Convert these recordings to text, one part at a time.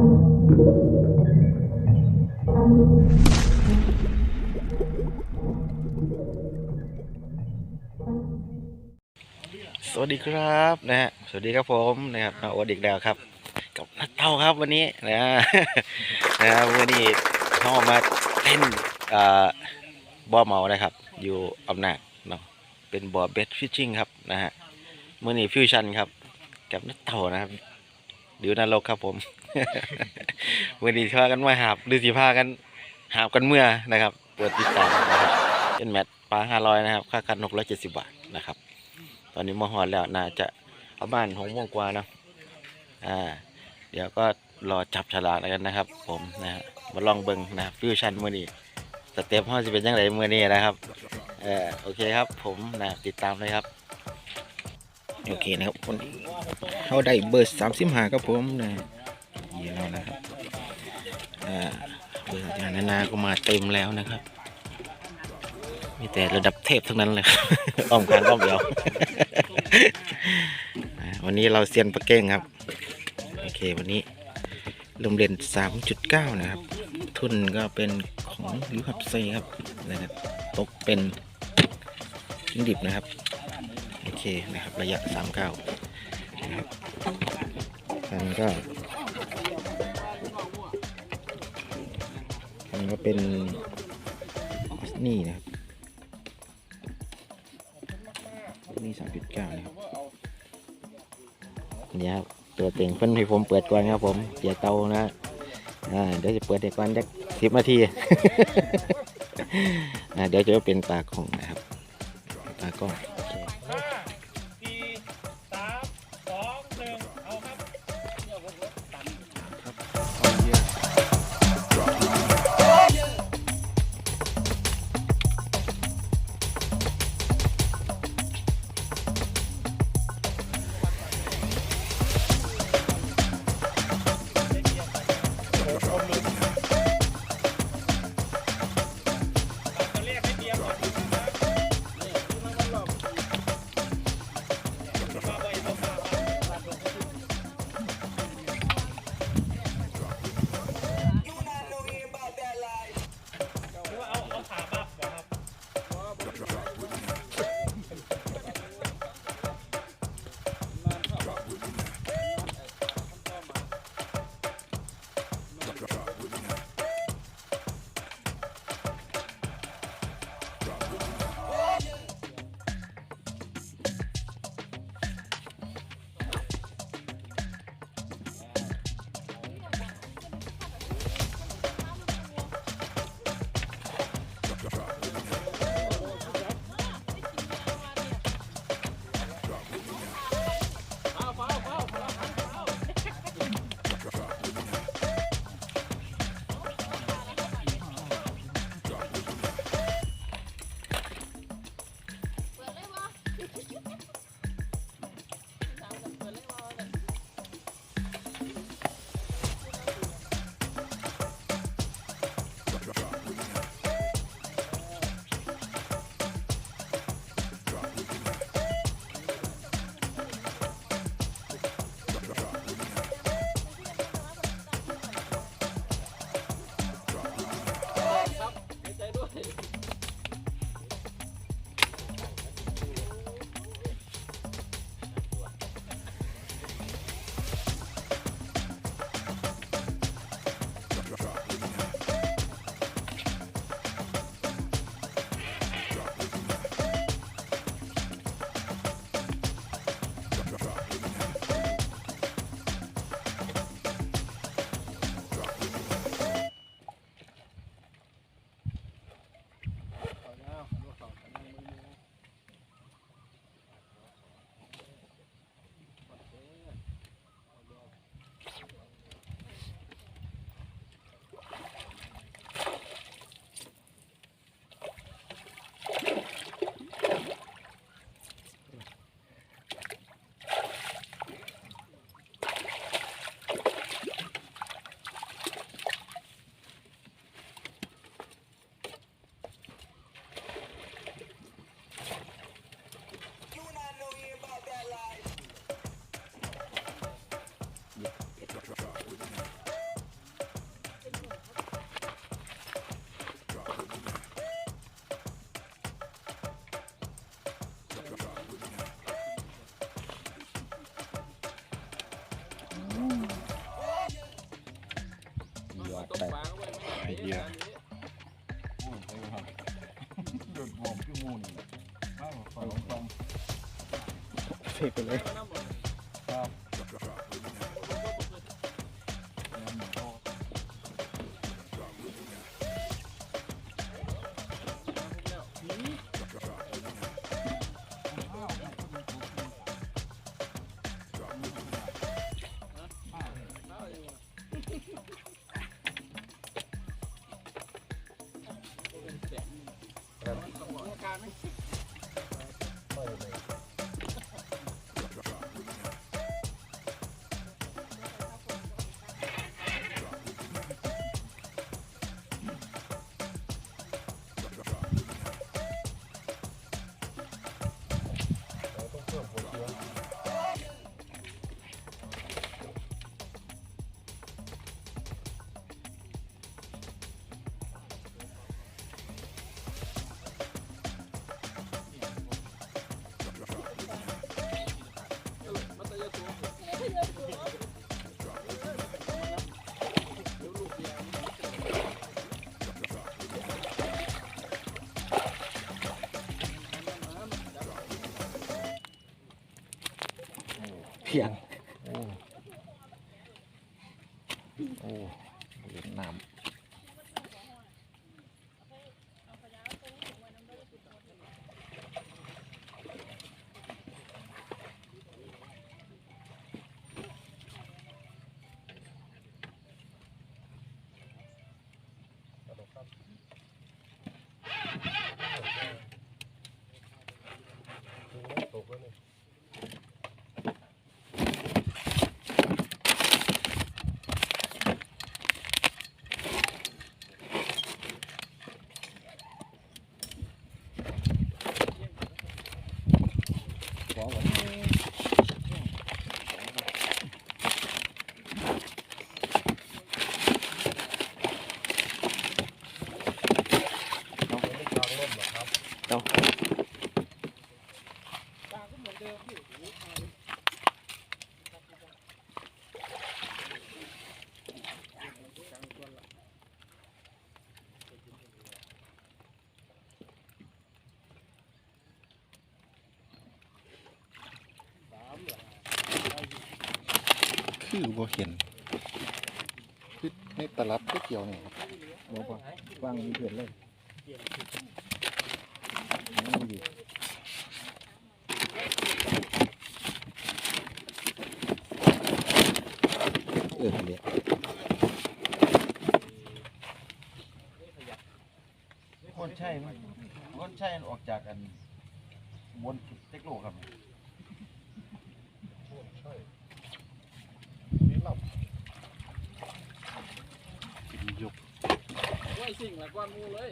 สวัสดีครับนะฮะสวัสดีครับผมนะครับมาโอดอีกแล้วครับ กับนักเต้าครับวันนี้นะนะครับวันนี้เขามาเต้นเอ่อบ่อเมานะครับ อยู่อำนาจเนาะเป็นบ่อเบสฟิชชิ่งครับนะฮะมื่อนี้ฟิวชั่นครับ กับนักเต้านะครับ ดิวนรกครับผมวันนี้พากันมาหาบหรือสิพากันหาบกันเมื่อนะครับเปิดติดตามนะครับเป็นแมตช์ปลาห้าร้อยนะครับ ค่ากันหกร้อยเจ็ดสิบบาทนะครับ ตอนนี้มาหอดแล้วน่าจะประมาณหกโมงกว่านะอ่า เดี๋ยวก็รอจับฉลากกันนะครับ ผมนะฮะมาลองเบิ้งนะฟิวชั่นมือนี้สเต็ปห้าจะเป็นยังไงเมื่อนี้นะครับเออโอเคครับ ผมนะติดตามเลยครับ โอเคนะครับคนเขาได้เบอร์สามสิบห้าครับผมนะยีแล้วนะครับเบอร์อาจานานาก็มาเต็มแล้วนะครับ มีแต่ระดับเทพทั้งนั้นเลยอ้อมกางอ้อมเดียววันนี้เราเซียนปะเก้งครับ โอเควันนี้ลมเด่น3.9 นะครับ ทุนก็เป็นของยูฮับเซครับนะครับตกเป็นจิ้งดิบนะครับ เคนะครับระยะ39นะครับอันนี้ก็อันนี้ก็เป็นนี่นะครับนี่สามจุดเก้านะครับนี่ครับตัวเต็งเพิ่นให้ผมเปิดก่อนครับผมเกียร์เตานะอ่าเดี๋ยวจะเปิดให้ก่อนจักสิบนาทีอ่าเดี๋ยวจะเป็นตากล้องนะครับตากล้อง ได้ไอเดียโดดหอมขึ้นมูนข้าวขอลองฟังเสกไปเลย เพียงโอ้โอ้ เาคือบ่เห็นคือในตลาดก๋วยเตี๋ยวนี่ครับบอกว่าวางมีเพื่อนเลย เออเดี๋ยคนใช่ไหมคนใช่ออกจากกันบนเทคโลครับยกโอ้สิ่งละก้อนมูเลย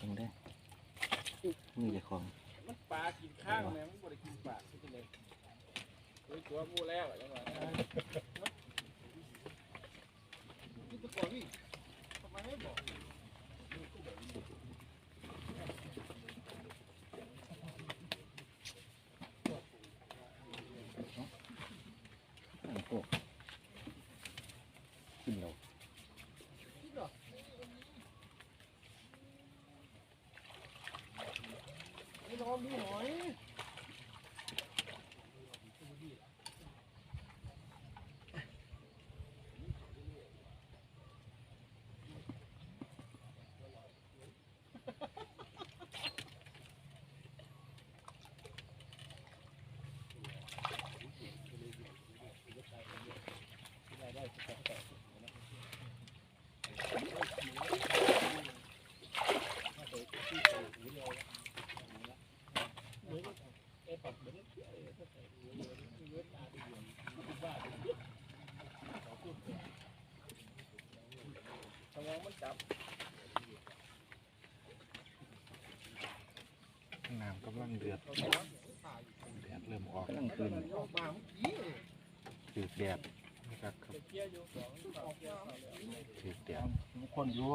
ตรงได้นี่จะของ มันปลากินข้างแม่มันบ่ได้กินปลาที่เป็นเลย โอ้ยตัวมูแล้วจังหวะนั้นนี่ตะกอนนี่ทำไมไม่บอกโอ้โหกินแล้วไม่ลองดูหน่อย สมองมันจับน้ำกำลังเดือดแดดเริ่มออกกำลังคืนออกมาเมื่อกี้ถือแดดนะครับครับเกียร์อยู่สองสองเกียร์สองถือแดดคนอยู่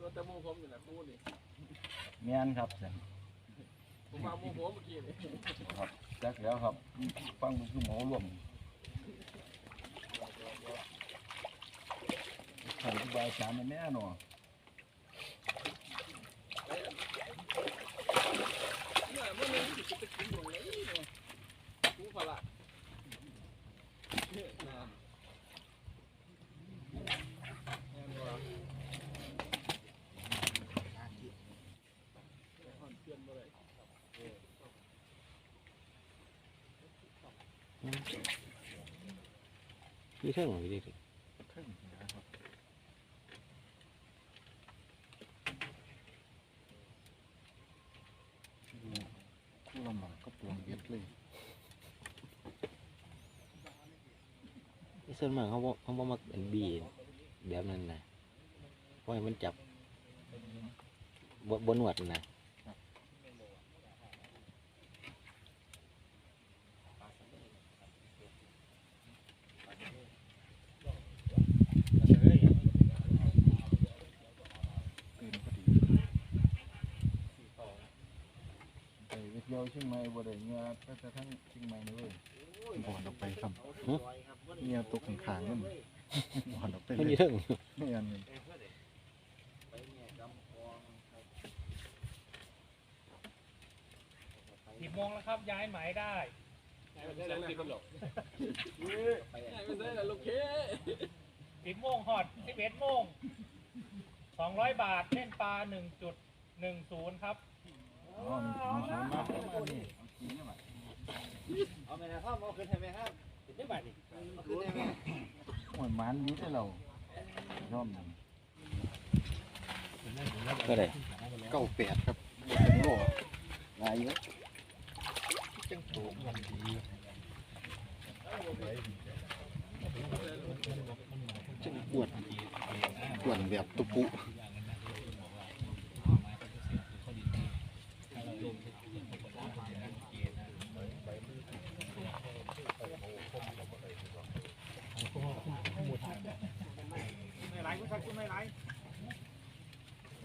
รถแต่หมูผมนี่แหละมูนี่แม่นครับเสียงผมมาหมูผมเมื่อกี้นี่ครับจักแล้วครับ ฟังมันคือหมอรวม ขันบายสามแม่หนอเมื่อเมื่อนึงสิไปกินหมดเลยเนี่ยกูพละเนี่ยนานแน่นว่ะอ่อนเพื่อนบ่ได้ นี่เท่าไหร่ดิ เท่งนะครับดูคู่ละหมาดก็ปวงเย็ดเลย ส่ วนมากเขาบ่เขาบ่มักเป็นบีแบบนั้นนะเพราะให้มันจับบ่บนหนวดนะตื่นพอดียวเชียงใหม่บ่ได้เงี้ยแต่ทั้งเชียงใหม่เลย บ่อนออกไปครับเงี้ยตกข้างๆนั่นบ่อนออกไปไม่เลมียเรื่องไม่อันนี้สิบโมงแล้วครับย้ายหมายได้ไม่ได้แล้วครับหรอกไม่ได้แล้วลูกเคสิบโมงฮอดสิบเอ็ดโมงสองร้อยบาทเล่นปลาหนึ่งจุดหนึ่งศูนย์ครับอ๋อมีมีสามมาประมาณนี้เอากินได้ไหม เอาไหมนะครับเอาขึ้นให้ไหมครับขึ้นได้ไหมดิเอาขึ้นได้ไหมโอ้ยมันอยุ่ได้เราชอบมันก็ได้เก้าแปดครับเป็นโลลายเยอะจังปวดปวดแบบตุปุ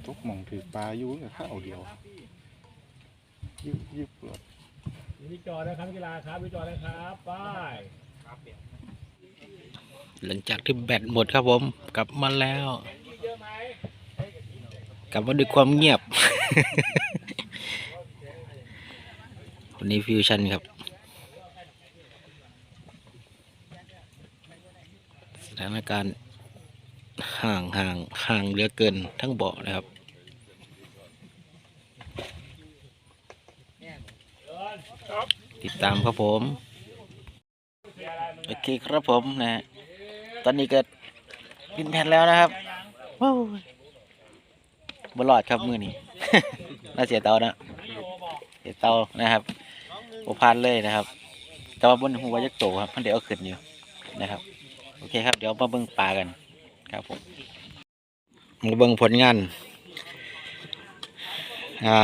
ทุกหม่องถือปลาอยู่กับข้าวเดียวยิบยิบเปลือกวิจอนะครับกีฬาครับวิจอนะครับไปหลังจากที่แบตหมดครับผมกลับมาแล้วเยอะไหมกลับมาด้วยความเงียบ วันนี้ฟิวชั่นครับสถานการณ์ห่างห่างห่างเหลือเกินทั้งเบาะนะครับ ติดตามครับผม โอเคครับผมนะฮะตอนนี้ก็บินแผ่นแล้วนะครับว้าวบลอดครับมือนี้ น่าเสียเตานะ เสียเตานะครับโอพานเลยนะครับ แต่ว่าบนหัวยักษ์โตครับมันเดี๋ยวเอาขึ้นอยู่นะครับ โอเคครับ เดี๋ยวมาเบิ่งปลากันครับผมมาเบิ่งผลงาน อ่า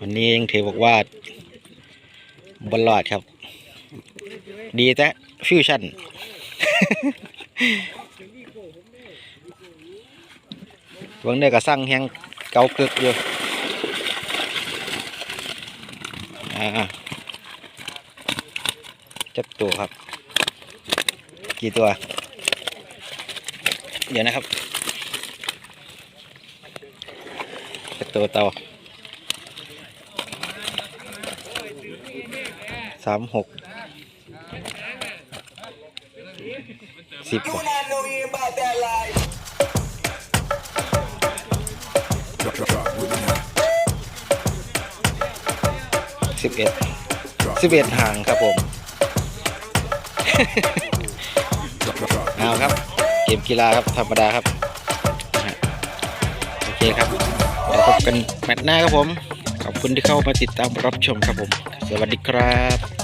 วันนี้ยังถือบอกว่าบอลลอดครับ ดีแต่ฟิวชั่นเบิ่งได้ก็สั่งแฮงเกาเกึกอยู่อ่าจักตัวครับ กี่ตัว เดี๋ยวนะครับจักตัวเตา สามหกสิบกว่าสิบเอ็ดสิบเอ็ดห่างครับผม เอาครับ เกมกีฬาครับธรรมดาครับนะฮะโอเคครับเดี๋ยวพบกันแมตช์หน้าครับผม ขอบคุณที่เข้ามาติดตามรับชมครับผม สวัสดีครับ